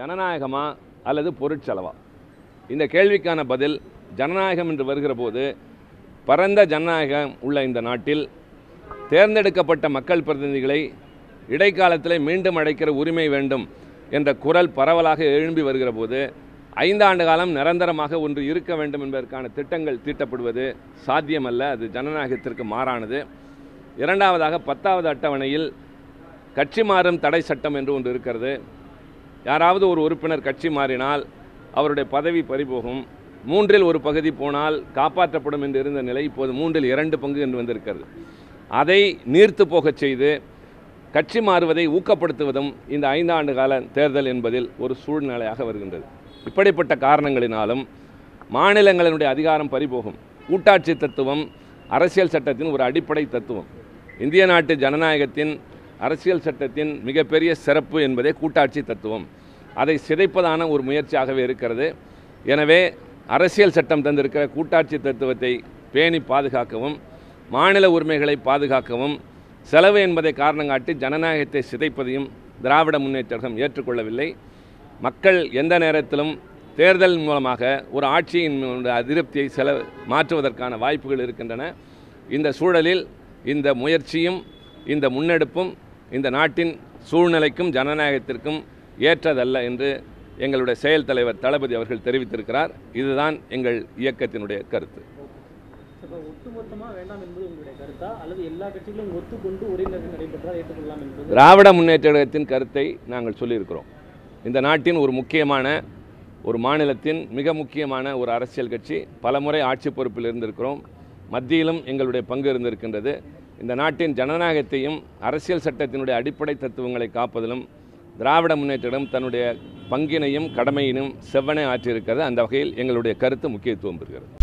ஜனநாயகமா அல்லது பொருட்செலவா? இந்த கேள்விக்கான பதில் ஜனநாயகம் என்று வருகிற போது பரந்த ஜனநாயகம் உள்ள இந்த நாட்டில் தேர்ந்தெடுக்கப்பட்ட மக்கள் பிரதிநிதிகளை இடைக்காலத்தில் மீண்டும் அழைக்கிற உரிமை வேண்டும் என்ற குரல் பரவலாக எழும்பி வருகிற போது ஐந்தாண்டு காலம் நிரந்தரமாக ஒன்று இருக்க வேண்டும் என்பதற்கான திட்டங்கள் தீட்டப்படுவது சாத்தியமல்ல. அது ஜனநாயகத்திற்கு மாறானது. இரண்டாவதாக பத்தாவது அட்டவணையில் கட்சி மாறும் தடை சட்டம் என்று ஒன்று இருக்கிறது. யாராவது ஒரு உறுப்பினர் கட்சி மாறினால் அவருடைய பதவி பறிபோகும். மூன்றில் ஒரு பகுதி போனால் காப்பாற்றப்படும் என்று இருந்த நிலை இப்போது மூன்றில் இரண்டு பங்கு என்று வந்திருக்கிறது. அதை நீர்த்து போகச் செய்து கட்சி மாறுவதை ஊக்கப்படுத்துவதும் இந்த ஐந்தாண்டு கால தேர்தல் என்பதில் ஒரு சூழ்நிலையாக வருகின்றது. இப்படிப்பட்ட காரணங்களினாலும் மாநிலங்களினுடைய அதிகாரம் பறிபோகும். கூட்டாட்சி தத்துவம் அரசியல் சட்டத்தின் ஒரு அடிப்படை தத்துவம். இந்திய நாட்டு ஜனநாயகத்தின் அரசியல் சட்டத்தின் மிகப்பெரிய சிறப்பு என்பதே கூட்டாட்சி தத்துவம். அதை சிதைப்பதான ஒரு முயற்சியாகவே இருக்கிறது. எனவே அரசியல் சட்டம் தந்திருக்கிற கூட்டாட்சி தத்துவத்தை பேணி பாதுகாக்கவும் மாநில உரிமைகளை பாதுகாக்கவும் செலவு என்பதை காரணங்காட்டி ஜனநாயகத்தை சிதைப்பதையும் திராவிட முன்னேற்றம் ஏற்றுக்கொள்ளவில்லை. மக்கள் எந்த நேரத்திலும் தேர்தல் மூலமாக ஒரு ஆட்சியின் அதிருப்தியை செலவு மாற்றுவதற்கான வாய்ப்புகள் இருக்கின்றன. இந்த சூழலில் இந்த முயற்சியும் இந்த முன்னெடுப்பும் இந்த நாட்டின் சூழ்நிலைக்கும் ஜனநாயகத்திற்கும் ஏற்றதல்ல என்று எங்களுடைய செயல் தலைவர் தளபதி அவர்கள் தெரிவித்திருக்கிறார். இதுதான் எங்கள் இயக்கத்தினுடைய கருத்து. திராவிட முன்னேற்ற கழகத்தின் கருத்தை நாங்கள் சொல்லியிருக்கிறோம். இந்த நாட்டின் ஒரு முக்கியமான ஒரு மாநிலத்தின் மிக முக்கியமான ஒரு அரசியல் கட்சி. பலமுறை ஆட்சி பொறுப்பில் இருந்திருக்கிறோம். மத்தியிலும் எங்களுடைய பங்கு இருந்திருக்கின்றது. இந்த நாட்டின் ஜனநாயகத்தையும் அரசியல் சட்டத்தினுடைய அடிப்படை தத்துவங்களை காப்பதிலும் திராவிட முன்னேற்றம் தன்னுடைய பங்கினையும் கடமையினும் செவ்வனே ஆற்றியிருக்கிறது. அந்த வகையில் எங்களுடைய கருத்து முக்கியத்துவம் பெறுகிறது.